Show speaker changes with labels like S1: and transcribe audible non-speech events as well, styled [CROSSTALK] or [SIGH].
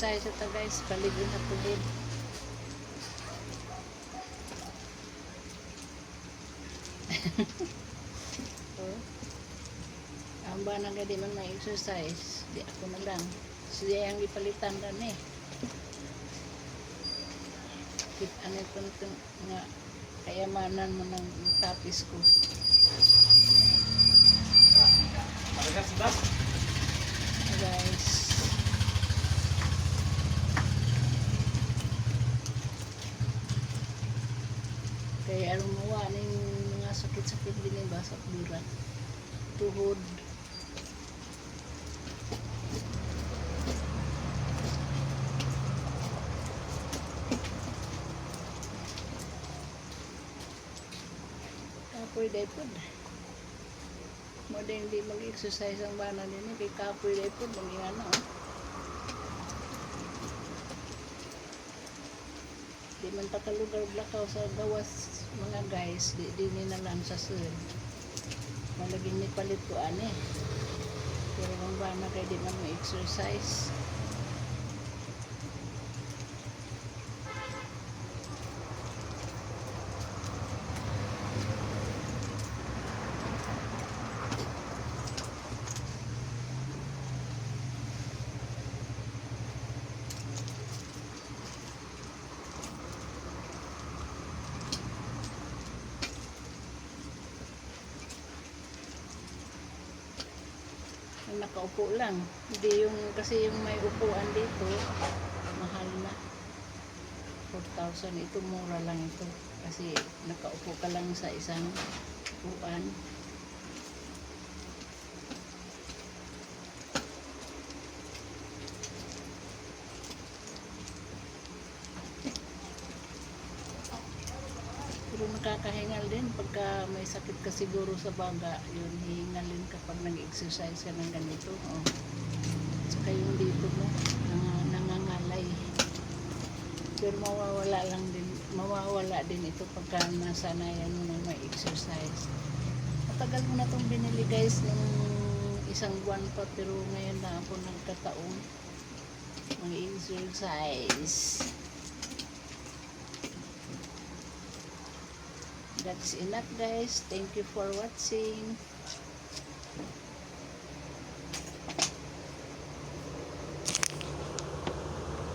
S1: exercise ito guys, paligid na tubig. [LAUGHS] oh. Ang ba nang di man may exercise, di ako na lang. Siya ang ipalitan rin eh. Kit ano ito nito nga kayamanan mo ng tapis ko.
S2: Sila.
S1: guys. Kaya lumawa ng mga sakit-sakit din yung basak burat. Tuhod. Kapoy daypod. Mo din di mag-exercise ang bana din kay kapoy daypod ang ano. oh. Di man takalugar blakaw sa gawas mga guys, di di ni na lang sa sud. Malagin ni palit ko ani. Pero ang bana kay di man ma-exercise. Yung nakaupo lang. Hindi yung, kasi yung may upuan dito, mahal na. 4,000. Ito mura lang ito. Kasi nakaupo ka lang sa isang upuan. Pero nakakahingal din pagka may sakit ka siguro sa baga, yun, hihingalin kapag nag-exercise ka ng ganito. Oh. Saka yung dito mo, nang, nangangalay. Pero mawawala lang din, mawawala din ito pagka nasanayan mo na may exercise. Matagal ko na itong binili guys, nung isang buwan pa, pero ngayon na ako nagkataon. Mag-exercise. That's enough guys. Thank you for watching.